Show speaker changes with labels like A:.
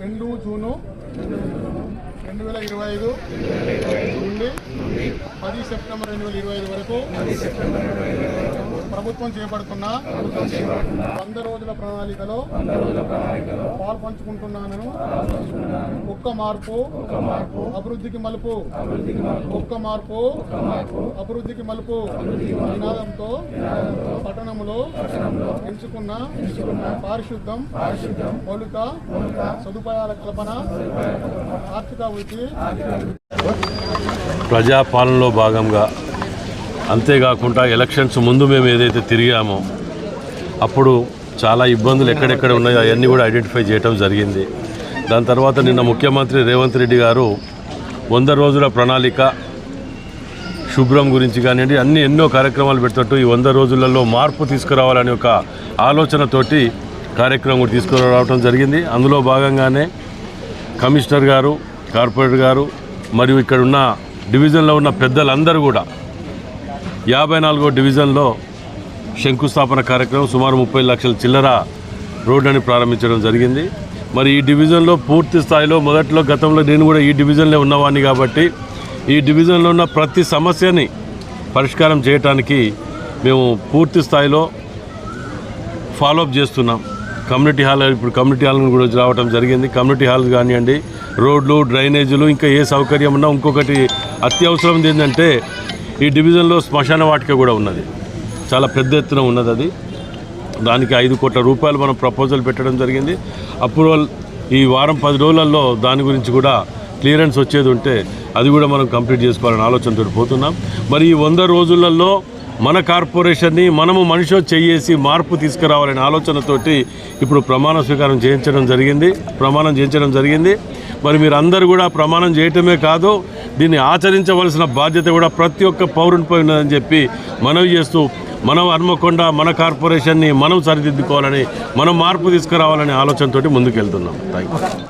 A: రెండు జూను రెండు వేల ఇరవై ఐదు నుండి పది సెప్టెంబర్ రెండు వేల ఇరవై ఐదు వరకు. ప్రభుత్వం చేపడుతున్న వంద రోజుల ప్రణాళికలో పాలు పంచుకుంటున్నాను ఒక్క మార్పు అభివృద్ధికి మలుపు ఒక్క మార్పు అభివృద్ధికి మలుపు నినాదంతో పట్టణంలో ఎంచుకున్న పారిశుద్ధం మౌలిక సదుపాయాల కల్పన ఆర్థిక వృద్ధి.
B: ప్రజాపాలనలో భాగంగా అంతేకాకుండా ఎలక్షన్స్ ముందు మేము ఏదైతే తిరిగామో అప్పుడు చాలా ఇబ్బందులు ఎక్కడెక్కడ ఉన్నాయో అవన్నీ కూడా ఐడెంటిఫై చేయడం జరిగింది. దాని తర్వాత నిన్న ముఖ్యమంత్రి రేవంత్ రెడ్డి గారు వంద రోజుల ప్రణాళిక శుభ్రం గురించి కానివ్వండి అన్ని ఎన్నో కార్యక్రమాలు పెడుతుంటూ ఈ వంద రోజులలో మార్పు తీసుకురావాలనే ఒక ఆలోచనతోటి కార్యక్రమం కూడా తీసుకురావడం జరిగింది. అందులో భాగంగానే కమిషనర్ గారు కార్పొరేటర్ గారు మరియు ఇక్కడ ఉన్న డివిజన్లో ఉన్న పెద్దలందరూ కూడా యాభై నాలుగో డివిజన్లో శంకుస్థాపన కార్యక్రమం సుమారు ముప్పై లక్షల చిల్లర రోడ్డుని ప్రారంభించడం జరిగింది. మరి ఈ డివిజన్లో పూర్తి స్థాయిలో మొదట్లో గతంలో నేను కూడా ఈ డివిజన్లో ఉన్నవాడిని కాబట్టి ఈ డివిజన్లో ఉన్న ప్రతి సమస్యని పరిష్కారం చేయటానికి మేము పూర్తి స్థాయిలో ఫాలోఅప్ చేస్తున్నాం. కమ్యూనిటీ హాల్ ఇప్పుడు కమ్యూనిటీ హాల్ కూడా రావడం జరిగింది. కమ్యూనిటీ హాల్ కానివ్వండి రోడ్లు డ్రైనేజీలు ఇంకా ఏ సౌకర్యం ఉన్నా ఇంకొకటి అత్యవసరం ఏంటంటే ఈ డివిజన్లో శ్మశాన వాటిక కూడా ఉన్నది. చాలా పెద్ద ఎత్తున ఉన్నది అది. దానికి ఐదు కోట్ల రూపాయలు మనం ప్రపోజల్ పెట్టడం జరిగింది. అప్రూవల్ ఈ వారం పది రోజులలో దాని గురించి కూడా క్లియరెన్స్ వచ్చేది ఉంటే అది కూడా మనం కంప్లీట్ చేసుకోవాలని ఆలోచనతో పోతున్నాం. మరి ఈ వంద రోజులలో మన కార్పొరేషన్ని మనము మనిషి చేయేసి మార్పు తీసుకురావాలనే ఆలోచనతోటి ఇప్పుడు ప్రమాణ స్వీకారం చేయించడం జరిగింది. ప్రమాణం చేయించడం జరిగింది. మరి మీరు అందరూ కూడా ప్రమాణం చేయటమే కాదు దీన్ని ఆచరించవలసిన బాధ్యత కూడా ప్రతి ఒక్క పౌరునిపై ఉన్నదని చెప్పి మనవి చేస్తూ మనం హన్మకొండ మన కార్పొరేషన్ని మనం సరిదిద్దుకోవాలని మనం మార్పు తీసుకురావాలనే ఆలోచనతోటి ముందుకెళ్తున్నాం. Thank you